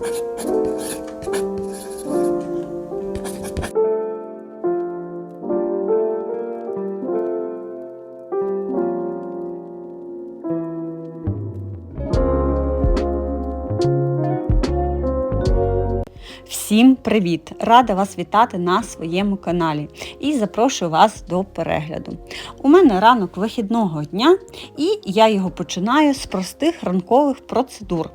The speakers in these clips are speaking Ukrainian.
Всім привіт! Рада вас вітати на своєму каналі і запрошую вас до перегляду. У мене ранок вихідного дня, і я його починаю з простих ранкових процедур.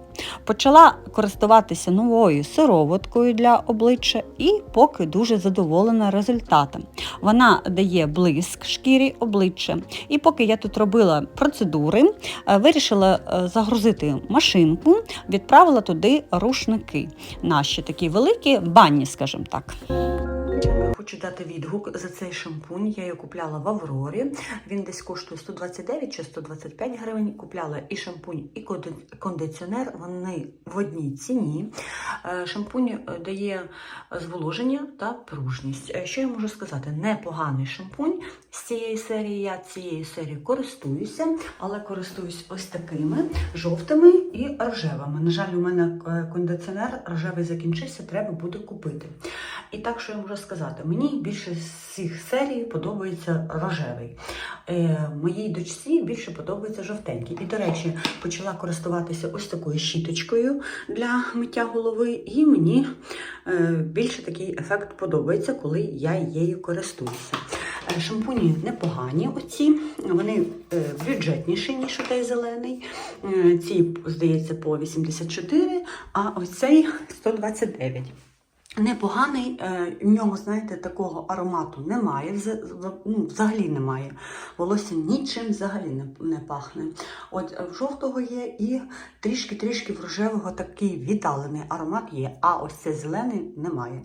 Почала користуватися новою сироваткою для обличчя і поки дуже задоволена результатом. Вона дає блиск шкірі обличчя. І поки я тут робила процедури, е, вирішила е, загрузити машинку, відправила туди рушники. Наші такі великі банні, скажімо так. Хочу дати відгук за цей шампунь. Я його купляла в Аврорі. Він десь коштує 129 чи 125 гривень. Купляла і шампунь, і кондиціонер. Вони в одній ціні. Е, Шампунь е, дає зволоження та пружність. Е, Що я можу сказати? Непоганий шампунь з цієї серії. Я цією серією користуюся, але користуюсь ось такими жовтими і рожевими. На жаль, у мене кондиціонер рожевий закінчився, треба буде купити. І так, що я можу сказати, мені більше з цих серій подобається рожевий. Е, моїй дочці більше подобається жовтенький. І, до речі, почала користуватися ось такою щіточкою для миття голови, і мені е, більше такий ефект подобається, коли я її користуюся. Е, Шампуні непогані оці, вони е, бюджетніші, ніж той зелений. Е, Ці, здається, по 84, а ось цей 129. Непоганий, е, в нього, знаєте, такого аромату немає, ну, взагалі немає. Волосся нічим взагалі не, не пахне. От е, в жовтого є і трішки-трішки в рожевого такий віддалений аромат є, а ось цей зелений немає.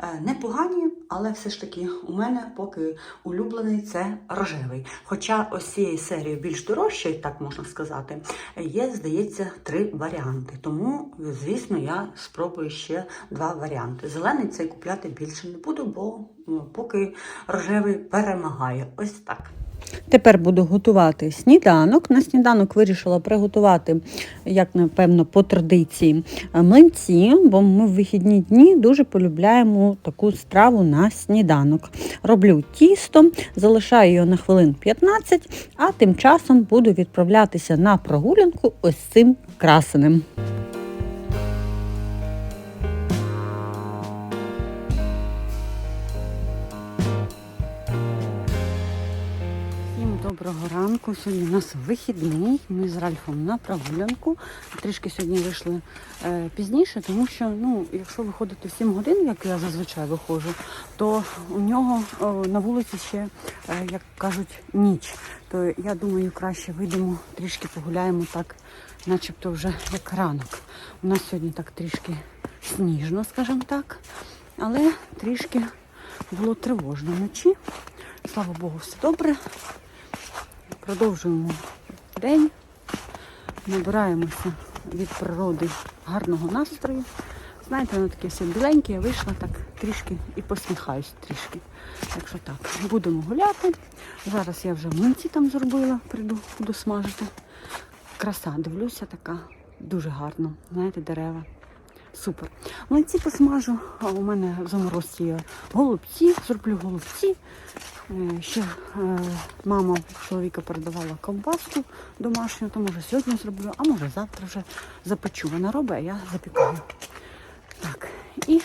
Е, Непогані, але все ж таки у мене поки улюблений це рожевий. Хоча ось цієї серії більш дорожчої, так можна сказати, є, здається, три варіанти. Тому, звісно, я спробую ще два варіанти. Зелений цей купляти більше не буду, бо ну, поки рожевий перемагає. Ось так. Тепер буду готувати сніданок. На сніданок вирішила приготувати, як напевно, по традиції е, млинці, бо ми в вихідні дні дуже полюбляємо таку страву на сніданок. Роблю тісто, залишаю його на хвилин 15, а тим часом буду відправлятися на прогулянку ось цим красенем. Доброго ранку. Сьогодні у нас вихідний. Ми з Ральфом на прогулянку. Трішки сьогодні вийшли е, пізніше, тому що ну, якщо виходити в 7 годин, як я зазвичай виходжу, то у нього о, на вулиці ще, е, як кажуть, ніч. То я думаю, краще вийдемо, трішки погуляємо так, начебто вже як ранок. У нас сьогодні так трішки сніжно, скажімо так, але трішки було тривожно вночі. Слава Богу, все добре. Продовжуємо день, набираємося від природи гарного настрою. Знаєте, воно таке все біленьке, я вийшла так трішки і посміхаюсь трішки. Так що так, будемо гуляти. Зараз я вже млинці там зробила, прийду, буду смажити. Краса, дивлюся, така дуже гарно. Знаєте, дерева. Супер. Млинці посмажу, а у мене в заморозці є голубці, зроблю голубці. Е, Ще е, мама чоловіка передавала ковбаску домашню, то може сьогодні зроблю, а може завтра вже запечу. Вона робить, а я запікаю. Так, і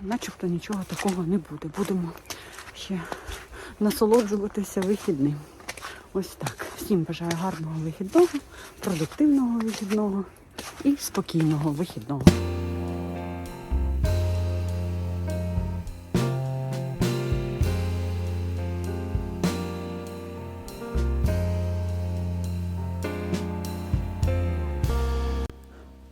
начебто нічого такого не буде. Будемо ще насолоджуватися вихідним. Ось так. Всім бажаю гарного вихідного, продуктивного вихідного і спокійного вихідного.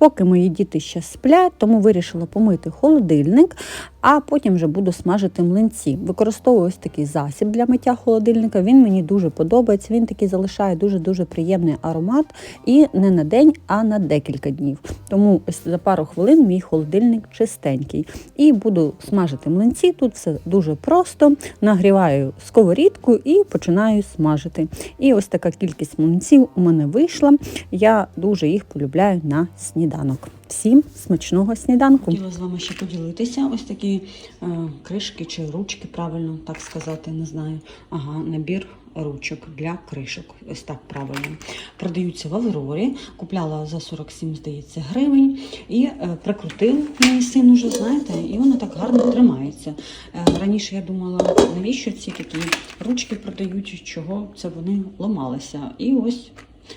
Поки мої діти ще сплять, тому вирішила помити холодильник, а потім вже буду смажити млинці. Використовую ось такий засіб для миття холодильника. Він мені дуже подобається. Він такий залишає дуже-дуже приємний аромат і не на день, а на декілька днів. Тому ось за пару хвилин мій холодильник чистенький. І буду смажити млинці. Тут все дуже просто. Нагріваю сковорідку і починаю смажити. І ось така кількість млинців у мене вийшла. Я дуже їх полюбляю на сніданок. Всім смачного сніданку. Хотіла з вами ще поділитися. Ось такі е, кришки чи ручки, правильно так сказати, не знаю. Ага, набір ручок для кришок. Ось так правильно. Продаються в Аврорі. Купляла за 47, здається, гривень. І е, прикрутив мій син уже, знаєте, і воно так гарно тримається. Е, раніше я думала, навіщо ці такі ручки продають, чого це вони ламалися. І ось.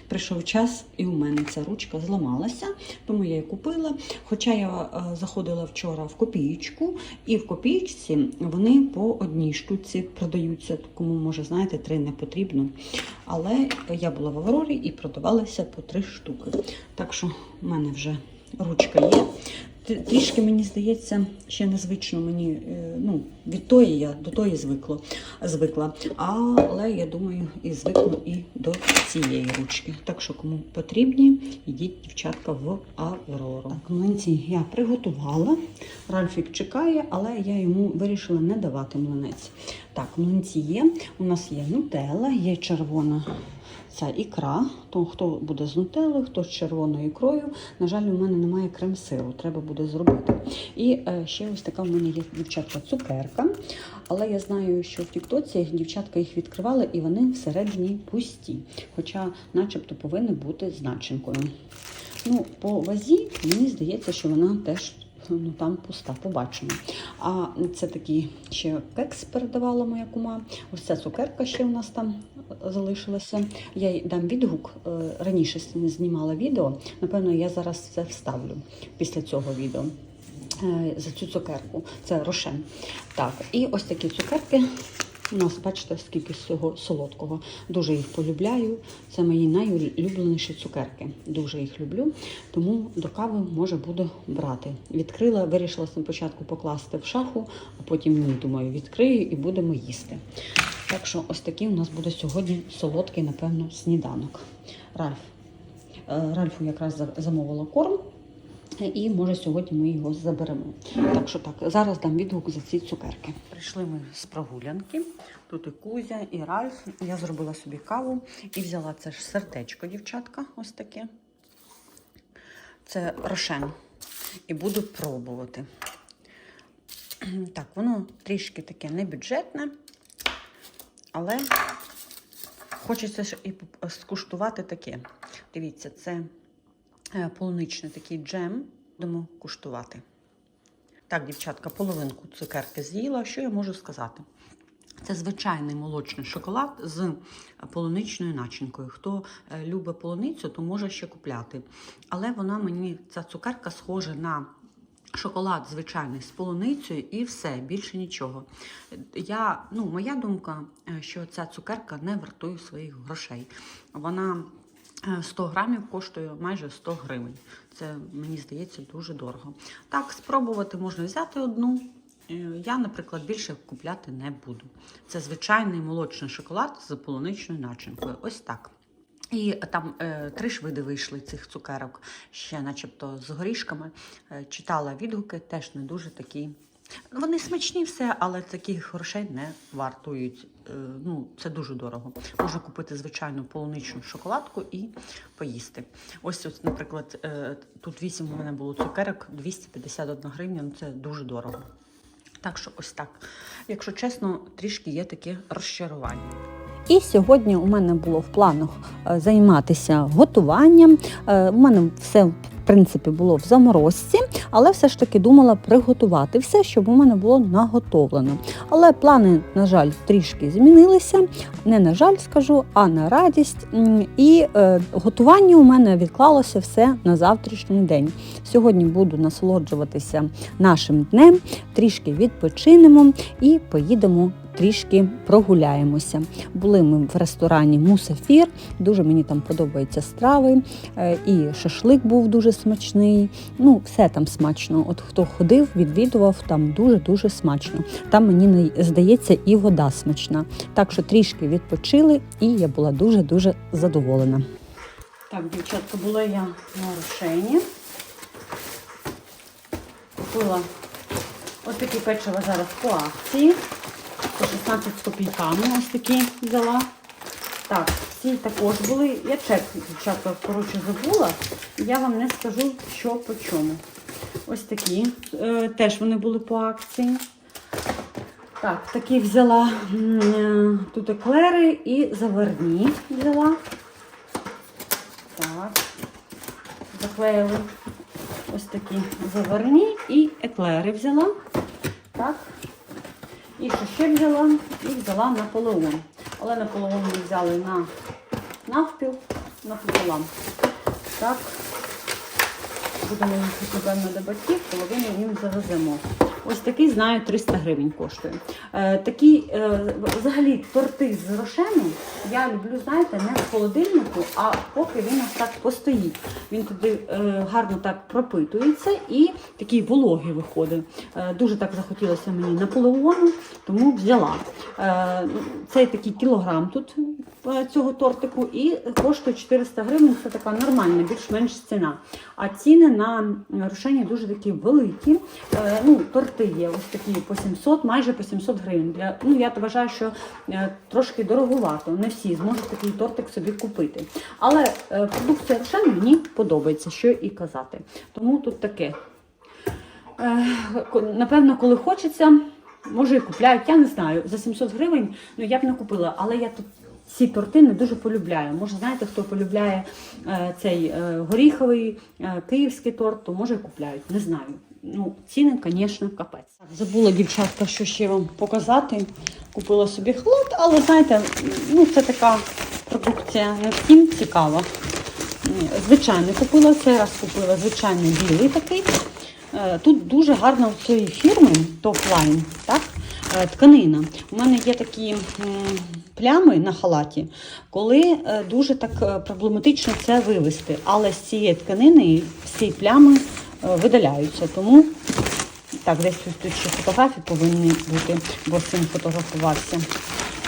Прийшов час, і у мене ця ручка зламалася, тому я її купила. Хоча я е, заходила вчора в копієчку, і в копієчці вони по одній штуці продаються, кому може знаєте, три не потрібно. Але я була в Аврорі і продавалася по три штуки. Так що в мене вже ручка є. Трішки мені здається, ще незвично мені е, ну, від тої я до тої звикло, звикла. Але я думаю, і звикну і до цієї ручки. Так що, кому потрібні, йдіть, дівчатка, в Аврору. Так, млинці я приготувала. Ральфік чекає, але я йому вирішила не давати млинець. Так, млинці є. У нас є нутелла, є червона ця ікра, то хто буде з нутеллою, хто з червоною ікрою. На жаль, у мене немає крем-сиру, треба буде зробити. І е, ще ось така в мене є дівчатка цукерка. Але я знаю, що в Тіктоці дівчатка їх відкривали і вони всередині пусті. Хоча, начебто, повинні бути з начинкою. Ну, по вазі мені здається, що вона теж ну, там пуста, побачимо. А це такий ще кекс передавала моя кума. Ось ця цукерка ще у нас там залишилася. Я їй дам відгук. Е, Раніше знімала відео. Напевно, я зараз це вставлю після цього відео. Е, За цю цукерку. Це рошен. Так, і ось такі цукерки. У нас, бачите, скільки всього солодкого. Дуже їх полюбляю. Це мої найулюбленіші цукерки. Дуже їх люблю, тому до кави може буду брати. Відкрила, вирішила спочатку покласти в шафу, а потім ні, думаю, відкрию і будемо їсти. Так що ось такий у нас буде сьогодні солодкий, напевно, сніданок. Ральф. Е, Ральфу якраз замовила корм. І може сьогодні ми його заберемо. Так що так, зараз дам відгук за ці цукерки. Прийшли ми з прогулянки. Тут і Кузя, і Ральф. Я зробила собі каву і взяла це ж сердечко, дівчатка, ось таке. Це рошен. І буду пробувати. Так, воно трішки таке небюджетне, але хочеться ж і скуштувати таке. Дивіться, це е, полуничний такий джем. Будемо куштувати. Так, дівчатка, половинку цукерки з'їла. Що я можу сказати? Це звичайний молочний шоколад з полуничною начинкою. Хто е, любить полуницю, то може ще купляти. Але вона мені, ця цукерка, схожа на шоколад звичайний з полуницею і все, більше нічого. Я, ну, моя думка, е, що ця цукерка не вартує своїх грошей. Вона е, 100 грамів коштує майже 100 гривень. Це, мені здається, дуже дорого. Так, спробувати можна взяти одну. Е, Я, наприклад, більше купляти не буду. Це звичайний молочний шоколад з полуничною начинкою. Ось так. І там е, три ж види вийшли цих цукерок, ще начебто з горішками. Е, читала відгуки, теж не дуже такі. Вони смачні все, але таких грошей не вартують. Е, ну, це дуже дорого. Можна купити звичайну полуничну шоколадку і поїсти. Ось, ось наприклад, е, тут 8 у мене було цукерок, 251 гривня, ну це дуже дорого. Так що ось так. Якщо чесно, трішки є таке розчарування. І сьогодні у мене було в планах е, займатися готуванням. Е, У мене все в принципі було в заморозці, але все ж таки думала приготувати все, щоб у мене було наготовлено. Але плани, на жаль, трішки змінилися. Не на жаль, скажу, а на радість. І е, готування у мене відклалося все на завтрашній день. Сьогодні буду насолоджуватися нашим днем, трішки відпочинемо і поїдемо. Трішки прогуляємося. Були ми в ресторані Мусафір. Дуже мені там подобаються страви. Е, І шашлик був дуже смачний. Ну, все там смачно. От хто ходив, відвідував, там дуже-дуже смачно. Там мені здається і вода смачна. Так що трішки відпочили, і я була дуже-дуже задоволена. Так, дівчатка, була я на рушені. Купила ось такі печива зараз по акції. По 16 з копійками ось такі взяла. Так, ці також були. Я чек, дівчатка, коротше, забула. Я вам не скажу, що по чому. Ось такі. Е, теж вони були по акції. Так, такі взяла е, тут еклери і заварні взяла. Так. Заклеїли ось такі заварні і еклери взяла. Так. І що ще взяла? І взяла Наполеон. Але Наполеон ми взяли на навпіл, напополам. Так. Будемо їхати, напевно, до батьків, половину їм завеземо. Ось такий, знаю, 300 гривень коштує. Е, такі, е, взагалі, торти з рошену я люблю, знаєте, не в холодильнику, а поки він ось так постоїть. Він туди е, гарно так пропитується і такий вологий виходить. Дуже так захотілося мені наполеону, тому взяла. Цей такий кілограм тут цього тортику і коштує 400 гривень. Це така нормальна, більш-менш ціна. А ціни на рушення дуже такі великі. Ну, торти є ось такі по 700, майже по 700 гривень. Для, ну, я вважаю, що е, трошки дороговато. Не всі зможуть такий тортик собі купити. Але е, продукція Рошен мені подобається, що і казати. Тому тут таке. Е, напевно, коли хочеться, може і купляють, я не знаю. За 700 гривень ну, я б не купила, але я тут ці торти не дуже полюбляю. Може, знаєте, хто полюбляє е, цей е, горіховий е, київський торт, то може і купляють. Не знаю. Ну, ціни, звісно, капець. Забула дівчатка, що ще вам показати. Купила собі халат, але знаєте, ну це така продукція всім цікава. Ні, Звичайний купила, цей раз купила звичайний білий такий. Е, Тут дуже гарно у цієї фірми Topline, так? е, тканина. У мене є такі плями на халаті, коли е, дуже так проблематично це вивести. Але з цієї тканини всі плями е, видаляються. Тому так, десь тут, тут ще фотографії повинні бути, бо цим фотографуватися.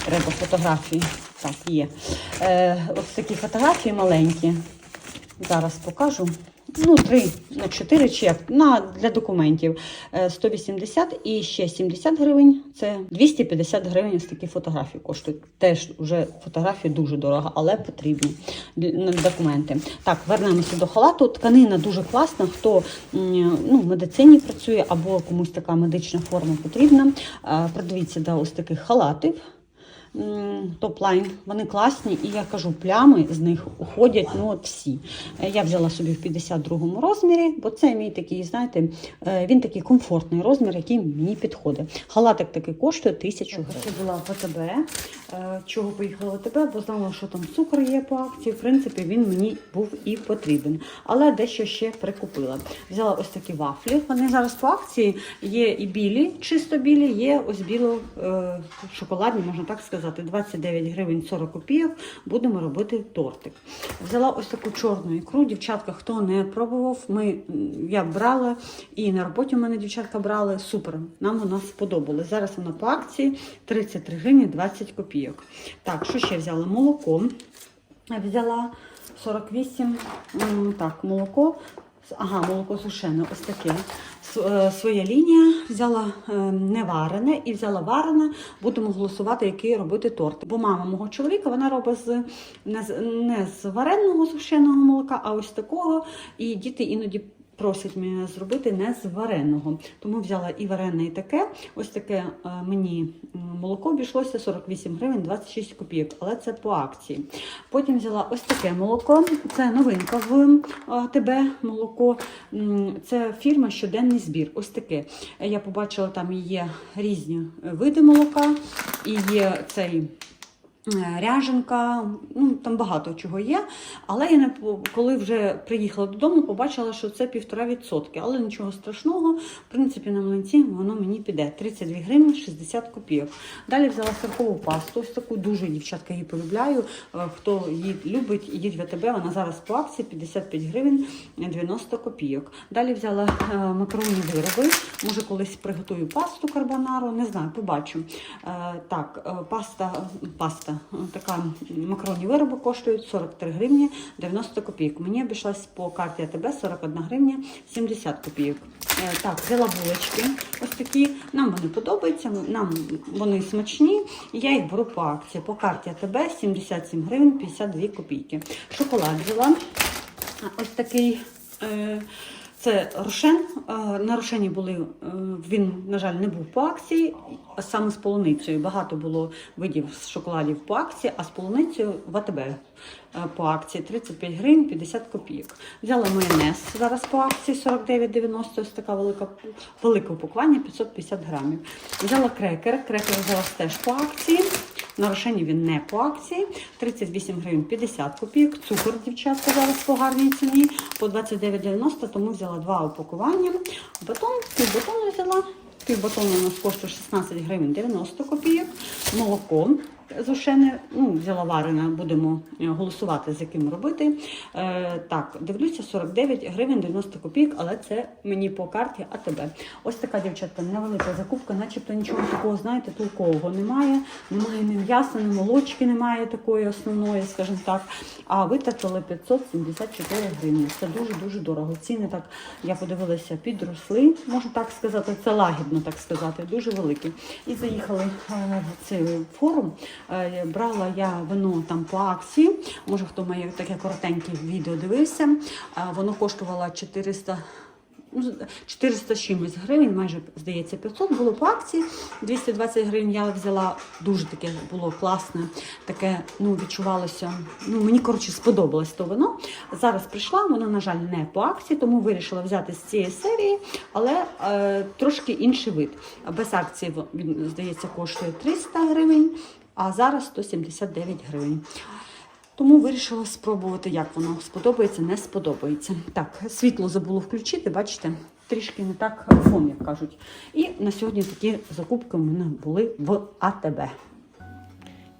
Треба фотографії. Так, є. Е, ось такі фотографії маленькі. Зараз покажу. Ну, 3 на 4 чи як, на, для документів. Е, 180 і ще 70 гривень. Це 250 гривень ось такі фотографії коштують. Теж вже фотографії дуже дорого, але потрібні документи. Так, вернемося до халату. Тканина дуже класна. Хто ну, в медицині працює або комусь така медична форма потрібна. Е, Придивіться до ось таких халатів топ-лайн. Вони класні, і я кажу, плями з них уходять ну, от всі. Е, Я взяла собі в 52-му розмірі, бо це мій такий, знаєте, е, він такий комфортний розмір, який мені підходить. Халатик такий коштує 1000 гривень. Це була ВТБ. Е, Чого поїхала в ВТБ, бо знала, що там цукор є по акції. В принципі, він мені був і потрібен. Але дещо ще прикупила. Взяла ось такі вафлі. Вони зараз по акції є і білі, чисто білі, є ось біло шоколадні, можна так сказати, 29 гривень 40 копійок. Будемо робити тортик. Взяла ось таку чорну ікру. Дівчатка, хто не пробував, ми, я брала, і на роботі в мене дівчатка брали. Супер. Нам вона сподобалась. Зараз вона по акції 33 гривні 20 копійок. Так, що ще взяла? Молоко. Взяла 48, так, молоко. Ага, молоко сушене, ось таке. Е, Своя лінія взяла е, не варене і взяла варене. Будемо голосувати, який робити торт. Бо мама мого чоловіка вона робить з не з, не з вареного сушеного молока, а ось такого. І діти іноді просять мене зробити не з вареного. Тому взяла і варене, і таке. Ось таке е, мені молоко обійшлося 48 гривень 26 копійок, але це по акції. Потім взяла ось таке молоко. Це новинка в ТБ молоко. Це фірма Щоденний збір. Ось таке. Е, Я побачила, там є різні е, види молока, і є цей. Е, Ряженка, ну там багато чого є. Але я не коли вже приїхала додому, побачила, що це півтора відсотки. Але нічого страшного. В принципі, на млинці воно мені піде 32 гривні 60 копійок. Далі взяла сиркову пасту. Ось таку дуже дівчатка її полюбляю. Е, Хто її любить, ідіть в АТБ, вона зараз по акції 55 гривень 90 копійок. Далі взяла е, макаронні вироби. Може, колись приготую пасту карбонару, не знаю, побачу. Так, е, паста, така макаронні вироби коштують 43 гривні 90 копійок. Мені обійшлась по карті АТБ 41 гривня 70 копійок. Е, Так, взяла булочки ось такі. Нам вони подобаються, нам вони смачні. Я їх беру по акції. По карті АТБ 77 гривень 52 копійки. Шоколад взяла. Ось такий. Е, це рошен. Е, На рошені були, е, він, на жаль, не був по акції, а саме з полуницею. Багато було видів з шоколадів по акції, а з полуницею в АТБ е, по акції 35 гривень 50 копійок. Взяла майонез зараз по акції 49,90, ось така велика, велике упакування 550 грамів. Взяла крекер, крекер взяла теж по акції. На він не по акції. 38 гривень 50 копійок. Цукор, дівчатка, зараз по гарній ціні. По 29,90, тому взяла два упакування. Батон, півбатон взяла. Півбатон у нас коштує 16 гривень 90 копійок. Молоко зушене, ну, взяла варене, будемо е, голосувати, з яким робити. Е, так, дивлюся, 49 гривень 90 копійок, але це мені по карті АТБ. Ось така, дівчатка, невелика закупка, начебто нічого такого, знаєте, толкового немає. Немає ні м'яса, ні молочки, немає такої основної, скажімо так. А витратили 574 гривні. Це дуже-дуже дорого. Ціни так, я подивилася, підросли, можу так сказати, це лагідно так сказати, дуже великі. І заїхали е, в цей форум. Е, Брала я вино там по акції. Може, хто моє таке коротеньке відео дивився. Е, Воно коштувало 400 ну, 400 чимось гривень, майже здається 500 було по акції. 220 гривень я взяла дуже таке було класне, таке ну відчувалося. Ну мені коротше сподобалось то вино. Зараз прийшла, воно на жаль не по акції, тому вирішила взяти з цієї серії, але е, трошки інший вид. Без акції він здається коштує 300 гривень, а зараз 179 гривень. Тому вирішила спробувати, як воно сподобається, не сподобається. Так, світло забуло включити, бачите, трішки не так фон, як кажуть. І на сьогодні такі закупки в мене були в АТБ.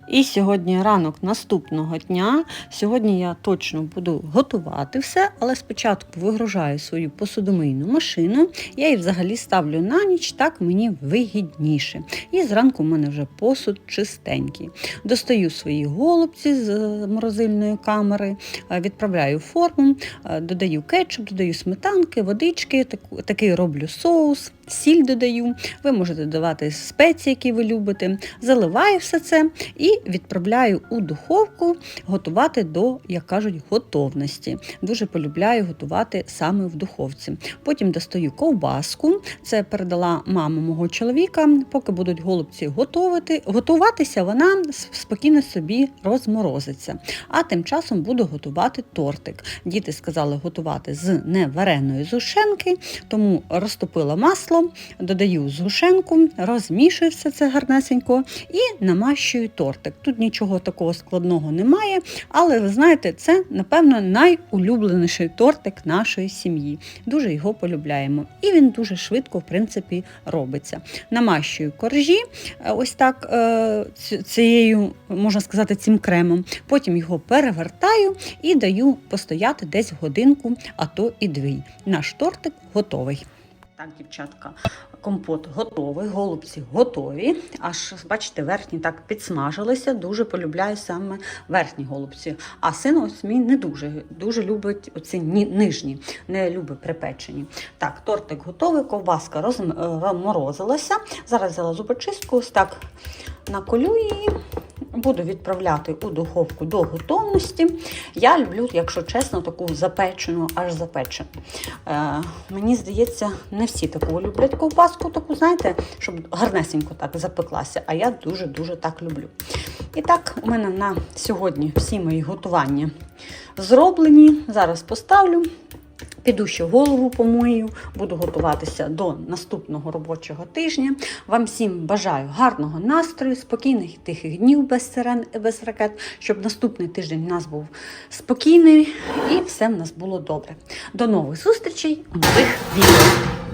І сьогодні ранок наступного дня. Сьогодні я точно буду готувати все, але спочатку вигружаю свою посудомийну машину. Я її взагалі ставлю на ніч, так мені вигідніше. І зранку в мене вже посуд чистенький. Достаю свої голубці з е, морозильної камери, е, відправляю форму, е, додаю кетчуп, додаю сметанки, водички, такий роблю соус, сіль додаю. Ви можете додавати спеції, які ви любите. Заливаю все це і відправляю у духовку готувати до, як кажуть, готовності. Дуже полюбляю готувати саме в духовці. Потім достаю ковбаску. Це передала мама мого чоловіка. Поки будуть голубці готувати, готуватися, вона спокійно собі розморозиться. А тим часом буду готувати тортик. Діти сказали готувати з невареної зушенки, тому розтопила масло, додаю згушенку, розмішую все це гарнесенько і намащую тортик. Тут нічого такого складного немає, але ви знаєте, це, напевно, найулюбленіший тортик нашої сім'ї. Дуже його полюбляємо. І він дуже швидко, в принципі, робиться. Намащую коржі, е, ось так е, цією, можна сказати, цим кремом. Потім його перевертаю і даю постояти десь годинку, а то і дві. Наш тортик готовий. Так, дівчатка, компот готовий, голубці готові. Аж бачите, верхні так підсмажилися. Дуже полюбляю саме верхні голубці. А син ось мій не дуже дуже любить оці ні- нижні, не любить припечені. Так, тортик готовий, ковбаска е, розморозилася. Зараз взяла зубочистку, ось так наколю її. Буду відправляти у духовку до готовності. Я люблю, якщо чесно, таку запечену, аж запечену. Е, мені здається, не всі таку люблять ковбаску, таку, знаєте, щоб гарнесенько так запеклася. А я дуже-дуже так люблю. І так, у мене на сьогодні всі мої готування зроблені. Зараз поставлю. Піду ще голову помию, буду готуватися до наступного робочого тижня. Вам всім бажаю гарного настрою, спокійних і тихих днів без сирен і без ракет, щоб наступний тиждень у нас був спокійний і все в нас було добре. До нових зустрічей у нових відео.